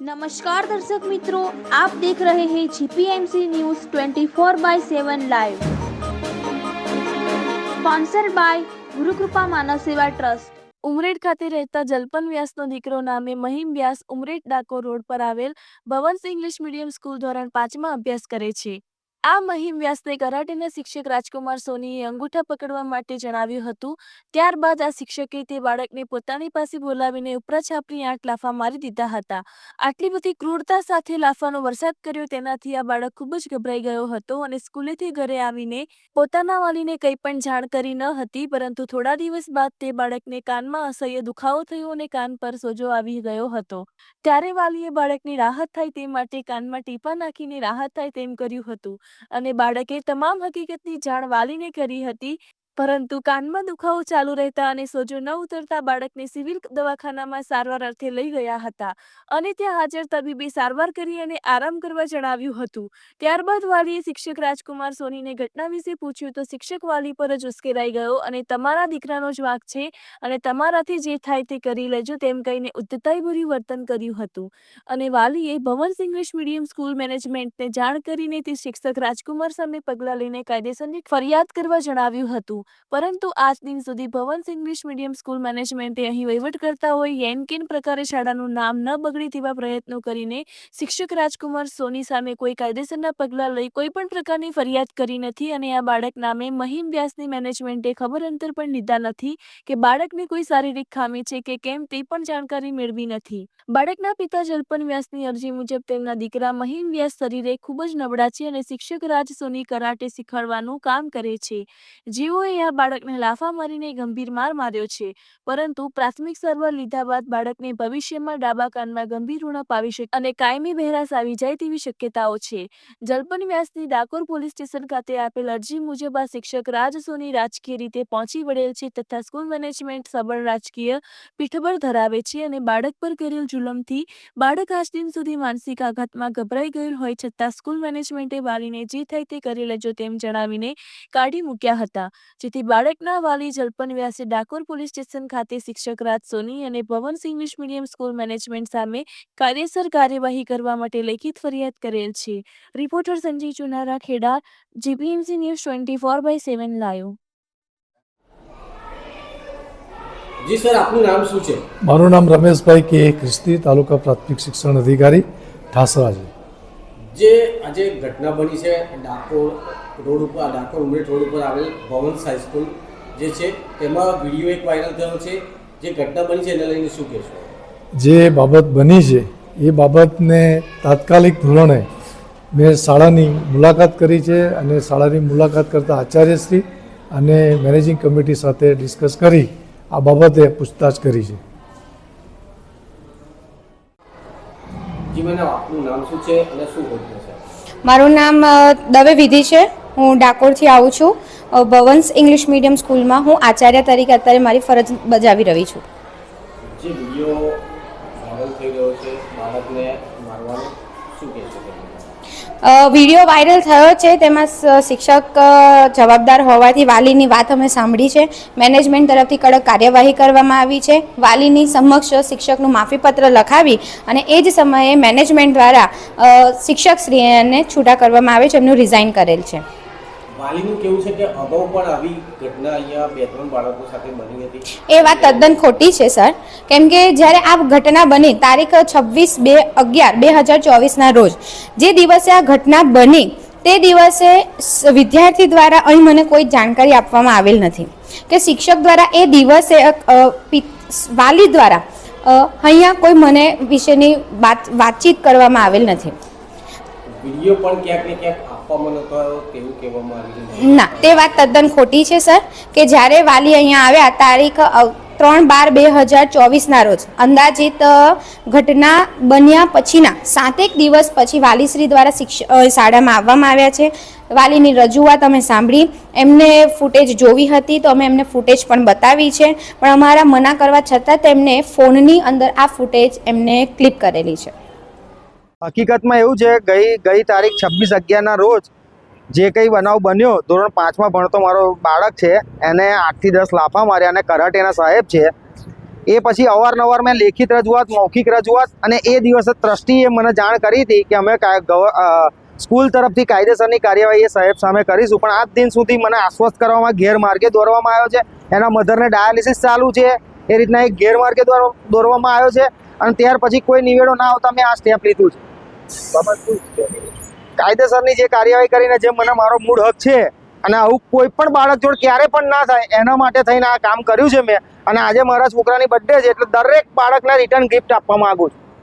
નમસ્કાર દર્શક મિત્રો, આપ દેખ રહે હે GPMC news 24 by 7 live sponsor by Gurukrupa Manav Seva trust. Umred ખાતે રહેતા જલપન વ્યાસનો દીકરો નામે મહિમ વ્યાસ ઉમરેડ ડાકોર રોડ પર આવેલ ભવન્સ ઇંગ્લિશ મીડિયમ સ્કૂલ ધોરણ પાંચમાં અભ્યાસ કરે છે. આ મહિમ વ્યાસને કરાટેના શિક્ષક રાજકુમાર સોનીએ અંગૂઠા પકડવા માટે જણાવ્યું હતું. ત્યારબાદ આ શિક્ષકે તે બાળકને પોતાની પાસે બોલાવીને ઉપરા છાપરી આઠ લાફા મારી દીધા હતા. આટલી બધી ક્રૂરતા સાથે લાફાનો વરસાદ કર્યો તેનાથી આ બાળક ખૂબ જ ગભરાઈ ગયો હતો અને સ્કૂલેથી ઘરે આવીને પોતાના વાલીને કંઈ પણ જાણ કરી ન હતી, પરંતુ થોડા દિવસ બાદ તે બાળકને કાનમાં અસહ્ય દુખાવો થયો અને કાન પર સોજો આવી ગયો હતો. ત્યારે વાલીએ બાળકની રાહત થાય તે માટે કાનમાં ટીપા નાખીને રાહત થાય તેમ કર્યું હતું. અને બાળકે તમામ હકીકતની જાણ વાલીને કરી હતી. પરંતુ કાનમાં દુખાવો ચાલુ રહેતા અને સોજો ન ઉતરતા બાળકને સિવિલ દવાખાનામાં સારવાર અર્થે લઈ ગયા હતા. અને ત્યાં હાજર તબીબે સારવાર કરી અને આરામ કરવા જણાવ્યું હતું. ત્યારબાદ વાલીએ શિક્ષક રાજકુમાર સોનીને ઘટના વિશે પૂછ્યું તો શિક્ષક વાલી પર જ ઉશ્કેરાઈ ગયો અને તમારા દીકરાનો જ વાંક છે અને તમારાથી જે થાય તે કરી લેજો તેમ કહીને ઉદ્ધતાઈભર્યું વર્તન કર્યું હતું. અને વાલીએ ભવન ઇંગ્લિશ મીડિયમ સ્કૂલ મેનેજમેન્ટને જાણ કરીને તે શિક્ષક રાજકુમાર સામે પગલાં લઈને કાયદેસરની ફરિયાદ કરવા જણાવ્યું હતું. પરંતુ આજ દિન સુધી ભવન્સ ઇંગ્લિશ મીડિયમ સ્કૂલ મેનેજમેન્ટે અહીં વહીવટ કરતા હોય એનકેન પ્રકારે શાળાનું નામ ન બગડે તેવા પ્રયત્નો કરીને શિક્ષક રાજકુમાર સોની સામે કોઈ કાયદેસરના પગલાં લઈ કોઈ પણ પ્રકારની ફરિયાદ કરી નથી અને આ બાળક નામે મહિમ વ્યાસની મેનેજમેન્ટે ખબર અંતર પણ લીધા નથી કે બાળકને કોઈ શારીરિક ખામી છે કે કેમ તે પણ જાણકારી મેળવી નથી. બાળકના પિતા જલ્પન વ્યાસની અરજી મુજબ તેમના દીકરા મહિમ વ્યાસ શરીરે ખૂબ જ નબળા છે અને શિક્ષક રાજ સોની કરાટે શીખવાડવાનું કામ કરે છે. જેઓએ આ બાળકને લાફા મારીને ગંભીર માર માર્યો છે. પરંતુ પ્રાથમિક સારવાર લીધા બાદ બાળકને ભવિષ્યમાં ડાબા કાનમાં ગંભીર ઉણપ આવી શકે અને કાયમી બહેરાશ આવી જાય તેવી શક્યતાઓ છે. જલ્પન વ્યાસની ડાકોર પોલીસ સ્ટેશન ખાતે આપેલ અરજી મુજબ આ શિક્ષક રાજ રાજકીય રીતે પહોંચી વળેલ છે તથા સ્કૂલ મેનેજમેન્ટ સબળ રાજકીય પીઠબળ ધરાવે છે અને બાળક પર કરેલ જુલમથી બાળક આજ દિન સુધી માનસિક આઘાતમાં ગભરાઈ ગયેલ હોય છતાં સ્કૂલ મેનેજમેન્ટે વાલીને જે થાય તે કરી લેજો તેમ જણાવીને કાઢી મૂક્યા હતા. જેથી બાળકના વાલી જલ્પન વ્યાસે ડાકોર પોલીસ સ્ટેશન ખાતે શિક્ષક રાજ સોની અને Bhavan's English medium school management સામે કાયદેસર કાર્યવાહી કરવા માટે લેખિત ફરિયાદ કરેલ છે. Reporter Sanjay Chunara Kheda GPMC news twenty four by seven live. G sir આપનું નામ શું છે? મારું નામ રમેશભાઈ કે. ખ્રિસ્તી તાલુકા પ્રાથમિક શિક્ષણ અધિકારી ઠાસરા છે જે આજે ઘટના બની છે ડાકોર રોડ ઉપર ડાકોર ઉમરેઠ રોડ ઉપર આવેલ ભવન્સ હાઈસ્કૂલ જે છે તેમાં વીડિયો એક વાયરલ થયો છે. જે ઘટના બની છે એને લઈને શું કહેશો? જે બાબત બની છે એ બાબતને તાત્કાલિક ધોરણે મેં શાળાની મુલાકાત કરી છે અને શાળાની મુલાકાત કરતા આચાર્યશ્રી અને મેનેજિંગ કમિટી સાથે ડિસ્કસ કરી આ બાબતે પૂછતાછ કરી છે. જી મને આપનું નામ શું છે અને શું હોદ્દો છે? મારું નામ દવે વિધિ છે. હું ડાકોરથી આવું છું. ભવન્સ ઇંગ્લિશ મીડિયમ સ્કૂલમાં હું આચાર્ય તરીકે અત્યારે મારી ફરજ બજાવી રહી છું. જે વીડિયો વાયરલ થઈ રહ્યો છે બાળકને મારવાનો શું કહેશો તમે વીડિયો વાયરલ થયો છે તેમાં શિક્ષક જવાબદાર હોવાથી વાલીની વાત અમે સાંભળી છે. મેનેજમેન્ટ તરફથી કડક કાર્યવાહી કરવામાં આવી છે. વાલીની સમક્ષ શિક્ષકનું માફીપત્ર લખાવી અને એ જ સમયે મેનેજમેન્ટ દ્વારા શિક્ષકશ્રીને છૂટા કરવામાં આવે છે એમનું રિઝાઇન કરેલ છે. વાલીનું કેવું છે કે અગાઉ પણ આવી ઘટના અહીંયા બે ત્રણ બાળકો સાથે બની હતી? એ વાત તદ્દન ખોટી છે, સર. કેમ કે જ્યારે આ ઘટના બની તારીખ છવ્વીસ બે અગિયાર બે હજાર ચોવીસના રોજ, જે દિવસે આ ઘટના બની, તે દિવસે વિદ્યાર્થી દ્વારા અહીં મને કોઈ જાણકારી આપવામાં આવેલ નથી. કે શિક્ષક દ્વારા એ દિવસે વાલી દ્વારા અહીંયા કોઈ મને વિશેની વાત, વાતચીત કરવામાં આવેલ નથી. વીડિયો પણ ક્યાંક ને ક્યાંક આપવામાં નતો આવ્યો, તેવું કહેવામાં આવી રહ્યું ના, તે વાત તદ્દન ખોટી છે, સર, કે જ્યારે વાલી અહીંયા આવ્યા, તારીખ ત્રણ બાર બે હજાર ચોવીસના રોજ, અંદાજિત ઘટના બન્યા પછીના સાતેક દિવસ પછી વાલીશ્રી દ્વારા શિક્ષ શાળામાં આવવામાં આવ્યા છે. વાલીની રજૂઆત અમે સાંભળી. એમને ફૂટેજ જોવી હતી, તો અમે એમને ફૂટેજ પણ બતાવી છે. પણ અમારા મના કરવા છતાં તેમને ફોનની અંદર આ ફૂટેજ એમને ક્લિપ કરેલી છે. હકીકતમાં એવું છે, ગઈ ગઈ તારીખ છવ્વીસ અગિયારના રોજ જે કંઈ બનાવ બન્યો, ધોરણ પાંચમાં ભણતો મારો બાળક છે, એને આઠથી દસ લાફા માર્યા અને કરાટેના સાહેબ છે, એ પછી અવારનવાર મેં લેખિત રજૂઆત, મૌખિક રજૂઆત અને એ દિવસે ટ્રસ્ટીએ મને જાણ કરી હતી કે અમે સ્કૂલ તરફથી કાયદેસરની કાર્યવાહી એ સાહેબ સામે કરીશું, પણ આજ દિન સુધી મને આશ્વસ્ત કરવામાં ગેરમાર્ગે દોરવામાં આવ્યો છે, એના મધરને ડાયાલિસિસ ચાલુ છે, એ રીતના એક ગેરમાર્ગે દોરવામાં આવ્યો છે, અને ત્યાર પછી કોઈ નિવેડો ના આવતા મેં આ સ્ટેપ લીધું છે. કાયદેસરની જે કાર્યવાહી કરીને જે મને મારો મૂળ હક છે અને આવું કોઈ પણ બાળક જોડે ક્યારે પણ ના થાય, એના માટે થઈને આ કામ કર્યું છે મેં. અને આજે મારા છોકરાની બર્થડે છે, એટલે દરેક બાળકને રિટર્ન ગિફ્ટ આપવા માંગુ છું.